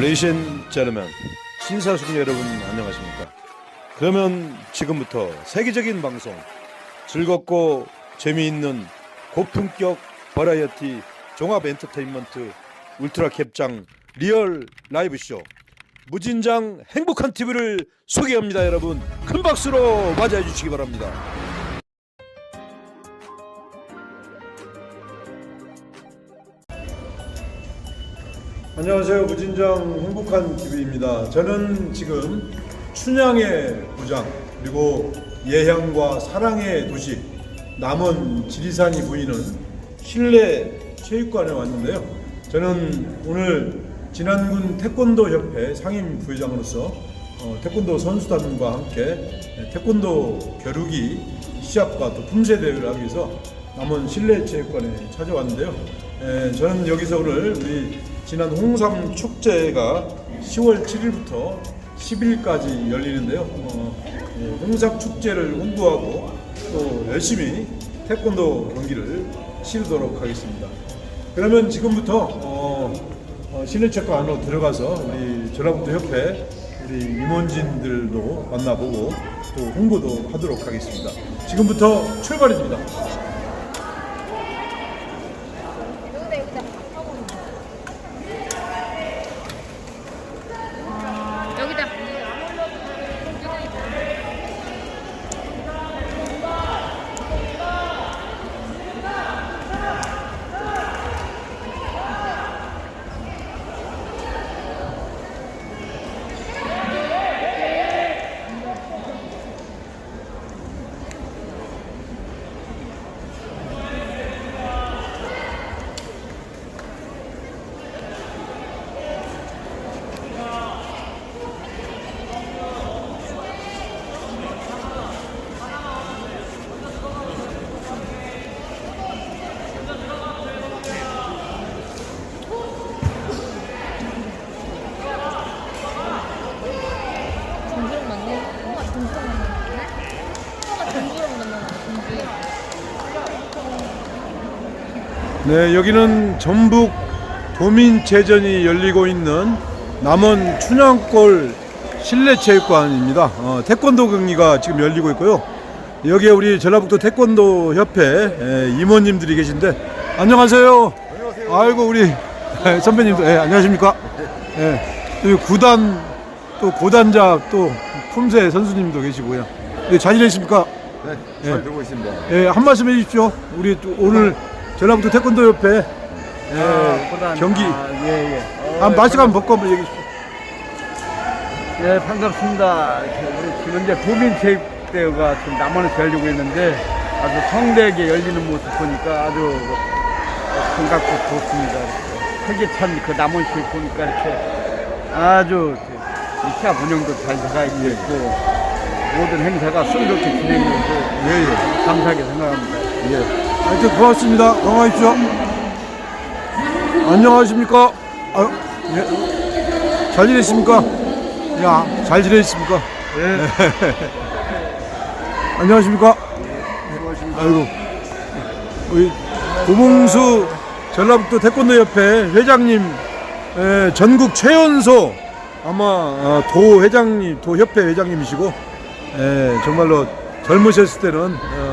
레이시 앤 제르맨 신사숙 여러분 안녕하십니까? 그러면 지금부터 세계적인 방송 즐겁고 재미있는 고품격 버라이어티 종합 엔터테인먼트 울트라 캡장 리얼 라이브 쇼 무진장 행복한 TV를 소개합니다 여러분. 큰 박수로 맞이해 주시기 바랍니다 안녕하세요. 무진장 행복한 TV입니다. 저는 지금 춘향의 부장 그리고 예향과 사랑의 도시 남원 지리산이 보이는 실내 체육관에 왔는데요. 저는 오늘 진안군 태권도 협회 상임 부회장으로서 어, 태권도 선수단과 함께 태권도 겨루기 시합과 또 품새 대회를 하기 위해서 남원 실내 체육관에 찾아왔는데요. 에, 저는 여기서 오늘 우리 지난 홍삼 축제가 10월 7일부터 10일까지 열리는데요. 어, 예, 홍삼 축제를 홍보하고 또 열심히 태권도 경기를 치르도록 하겠습니다. 그러면 지금부터 어, 어, 체육관 안으로 들어가서 우리 전라북도 협회 우리 임원진들도 만나보고 또 홍보도 하도록 하겠습니다. 지금부터 출발입니다 여기다 여기다 전주랑 만나 엄마 전주랑 만나네 엄마가 전주랑 만나는 전주 네, 여기는 전북 도민체전이 열리고 있는 남원 춘향골 실내체육관입니다. 어, 태권도 경기가 지금 열리고 있고요. 여기에 우리 전라북도 태권도 협회 에, 임원님들이 계신데 안녕하세요. 안녕하세요. 아이고 우리 선배님도 예, 안녕하십니까? 예, 여기 구단 또 고단자 또 품새 선수님도 계시고요. 예, 잘 지내십니까? 네, 예. 잘 들고 있습니다. 예, 한 말씀 해주십시오. 우리 또 오늘 전라북도 태권도 협회 예, 아, 경기 아, 예, 예. 어, 한 말씀 한번 벗고 한번 주십시오. 예, 반갑습니다. 이렇게 우리 지금 이제 도민체육대회가 지금 남원에서 열리고 있는데 아주 성대하게 열리는 모습 보니까 아주 반갑고 좋습니다. 활기찬 그 남원시 보니까 이렇게 아주 이 시합 운영도 잘 돼가 있고 모든 행사가 순조롭게 진행돼서 예, 예. 감사하게 생각합니다. 예. 하여튼 고맙습니다. 건강하십시오. 안녕하십니까? 아유, 예. 잘 지내십니까? 야, 잘 지내십니까? 예. 안녕하십니까? 아이고. 우리 고봉수 전라북도 태권도 협회 회장님, 에, 전국 최연소 아마 어, 도 회장님, 도 협회 회장님이시고, 에, 정말로 젊으셨을 때는 어,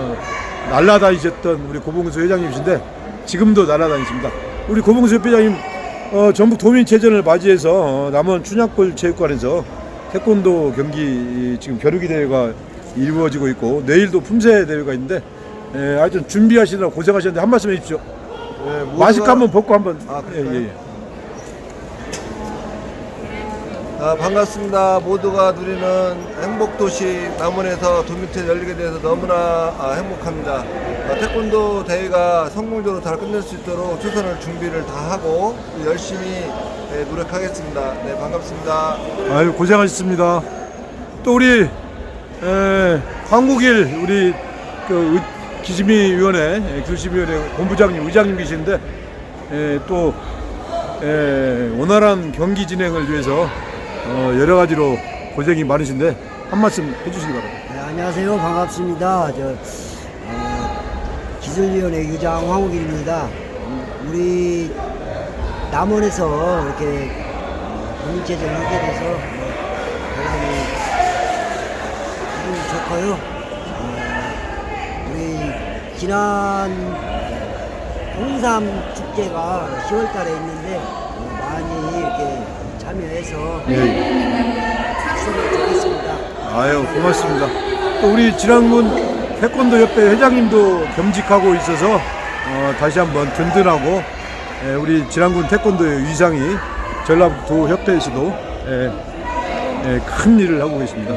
날라다니셨던 우리 고봉수 회장님이신데 지금도 날라다니십니다. 우리 고봉수 회장님 어, 전북 도민체전을 맞이해서 어, 남원 춘향골 체육관에서 태권도 경기 지금 겨루기 대회가 이루어지고 있고 내일도 품새 대회가 있는데 에, 하여튼 준비하시느라 고생하셨는데 한 말씀 해주십시오. 네, 모두가- 마스크 한번 벗고 한번 아, 예, 그럴까요? 예, 예. 아, 반갑습니다. 모두가 누리는 행복도시 남원에서 도민체 열리게 돼서 너무나 아, 행복합니다. 아, 태권도 대회가 성공적으로 잘 끝낼 수 있도록 최선을 준비를 다 하고 열심히 네, 노력하겠습니다. 네, 반갑습니다. 아유 고생하셨습니다. 또 우리 에, 한국일 우리 그 의- 기심위원회 에, 교심위원회 본부장님 의장님 계신데 에, 또 에, 원활한 경기 진행을 위해서 어, 여러 가지로 고생이 많으신데 한 말씀 해주시기 바랍니다. 네, 안녕하세요. 반갑습니다. 저 어, 기술위원회 의장 황욱일입니다. 음, 우리 남원에서 이렇게 어, 도민체제를 하게 돼서 뭐 대단히 기분이 좋고요. 어, 우리 지난 홍삼 축제가 10월달에 있는데 어, 참여해서 했으면 좋겠습니다. 아유 고맙습니다. 또 우리 진안군 태권도 협회 회장님도 겸직하고 있어서 어, 다시 한번 든든하고 예, 우리 진안군 태권도의 위상이 전라북도 협회에서도 예, 예, 큰 일을 하고 계십니다.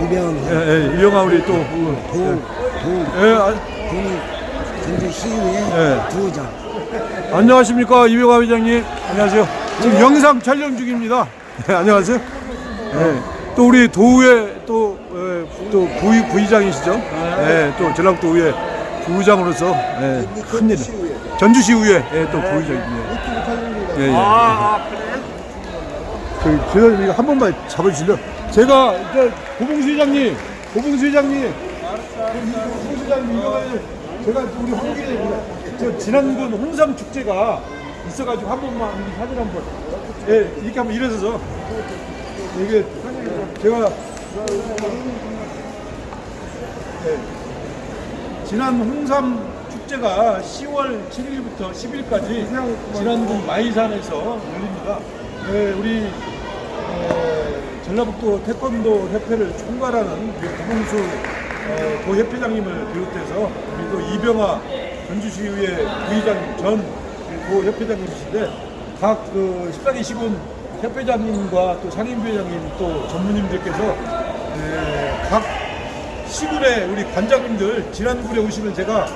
유명 예, 예, 유영아 우리 또 도, 도, 예, 아, 도, 전주 시의회 예. 부의장. 안녕하십니까 이병화 회장님. 안녕하세요. 지금 영상 촬영 중입니다. 네, 안녕하세요. 네, 또 우리 도의회 또, 에, 또 부의, 부의장이시죠? 네, 또 전라북도 의회 부의장으로서 네, 큰일. 전주시의회 예, 또 부의장입니다. 예, 예. 그, 제가 이거 한 번만 잡아주실래요? 제가 이제 고봉수 회장님, 고봉수 회장님, 고봉수 회장님 이거 제가 우리 홍길에 저 지난군 홍삼 축제가 있어가지고 한 번만 이 사진 한 번, 예 이렇게 한번 일어서서 이게 제가 예, 지난 홍삼 축제가 10월 7일부터 10일까지 지난군 마이산에서 열립니다. 예, 우리 어, 전라북도 태권도 협회를 총괄하는 우리 구봉수 어, 도협회장님을 비롯해서 이병화 전주시의회 부의장 전 도협회장님이신데 각그 14기 시군 협회장님과 또 상임부회장님 또 전무님들께서 예, 각 시군의 우리 관장님들 지난군에 오시면 제가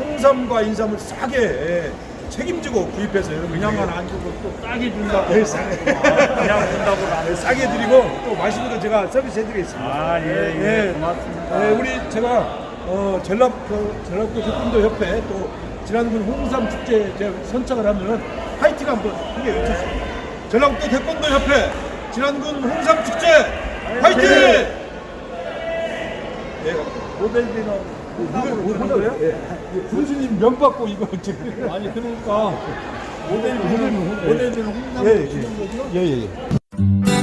홍삼과 인삼을 싸게 예, 책임지고 구입해서 그냥만 안 주고 또 싸게 준다고 예, 싸게 그냥 준다고 싸게 드리고 또 맛있는 거 제가 서비스 해드리겠습니다. 아, 예, 예. 고맙습니다. 예, 우리 제가 어, 전라 그, 전라북도 태권도 협회 또 지난군 홍삼 축제 제가 선착을 하면 화이팅 한번 크게 외쳤습니다. 전라북도 태권도 협회 지난군 홍삼 축제 화이팅! 예, 모델비는 모델 거예요? 예. 군수님 명 받고 이거 지금 아니 그러니까 모델 모델 모델 홍삼 예, 예. 예, 예, 예.